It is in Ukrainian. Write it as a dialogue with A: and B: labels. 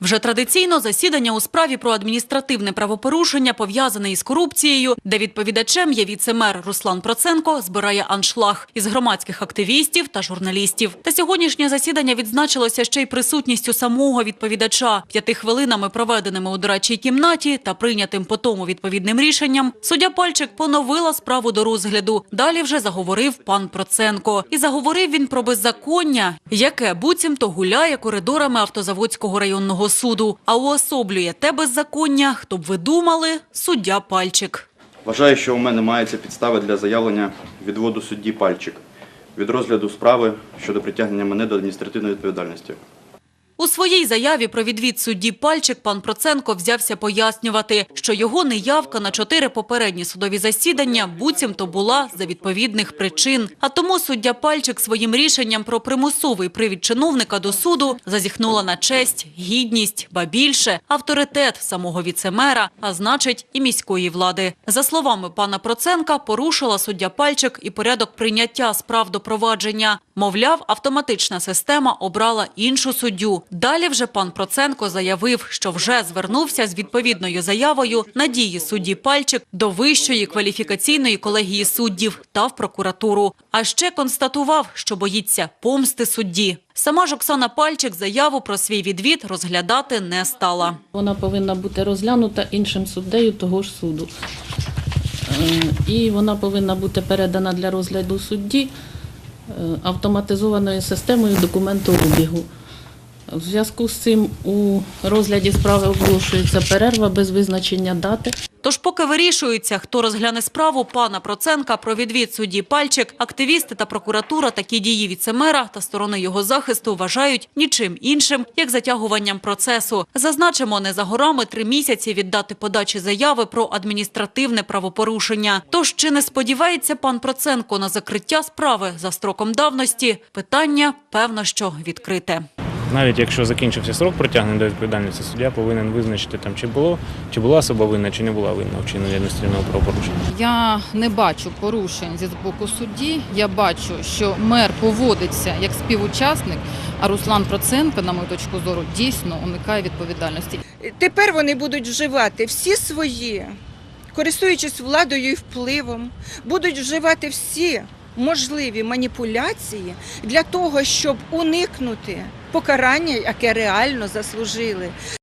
A: Вже традиційно засідання у справі про адміністративне правопорушення пов'язане із корупцією, де відповідачем є віце-мер Руслан Проценко, збирає аншлаг із громадських активістів та журналістів. Та сьогоднішнє засідання відзначилося ще й присутністю самого відповідача. П'яти хвилинами, проведеними у дорадчій кімнаті та прийнятим по тому відповідним рішенням, суддя Пальчик поновила справу до розгляду. Далі вже заговорив пан Проценко. І заговорив він про беззаконня, яке буцімто гуляє коридорами автозаводського районного суду. А уособлює те беззаконня, хто б ви думали, суддя Пальчик.
B: Вважаю, що у мене мається підстави для заявлення відводу судді Пальчик від розгляду справи щодо притягнення мене до адміністративної відповідальності.
A: У своїй заяві про відвід судді Пальчик пан Проценко взявся пояснювати, що його неявка на чотири попередні судові засідання буцімто була за відповідних причин. А тому суддя Пальчик своїм рішенням про примусовий привід чиновника до суду зазіхнула на честь, гідність, ба більше авторитет самого віцемера, а значить і міської влади. За словами пана Проценка, порушила суддя Пальчик і порядок прийняття справ до провадження. Мовляв, автоматична система обрала іншу суддю. Далі вже пан Проценко заявив, що вже звернувся з відповідною заявою на дії судді Пальчик до Вищої кваліфікаційної колегії суддів та в прокуратуру. А ще констатував, що боїться помсти судді. Сама ж Оксана Пальчик заяву про свій відвід розглядати не стала.
C: Вона повинна бути розглянута іншим суддею того ж суду. Е, І вона повинна бути передана для розгляду судді е, автоматизованою системою документообігу. В зв'язку з цим у розгляді справи оголошується перерва без визначення дати.
A: Тож, поки вирішується, хто розгляне справу пана Проценка про відвід судді Пальчик, активісти та прокуратура такі дії віцемера та сторони його захисту вважають нічим іншим, як затягуванням процесу. Зазначимо, не за горами три місяці віддати подачі заяви про адміністративне правопорушення. Тож, чи не сподівається пан Проценко на закриття справи за строком давності? Питання, певно, що відкрите.
D: Навіть якщо закінчився срок притягнення до відповідальності, суддя повинен визначити там, чи було, чи була особа винна, чи не була винна в вчиненні адміністративного правопорушення.
E: Я не бачу порушень зі боку судді. Я бачу, що мер поводиться як співучасник, а Руслан Проценко, на мою точку зору, дійсно уникає відповідальності.
F: Тепер вони будуть вживати всі свої, користуючись владою і впливом, будуть вживати всі можливі маніпуляції для того, щоб уникнути покарання, яке реально заслужили.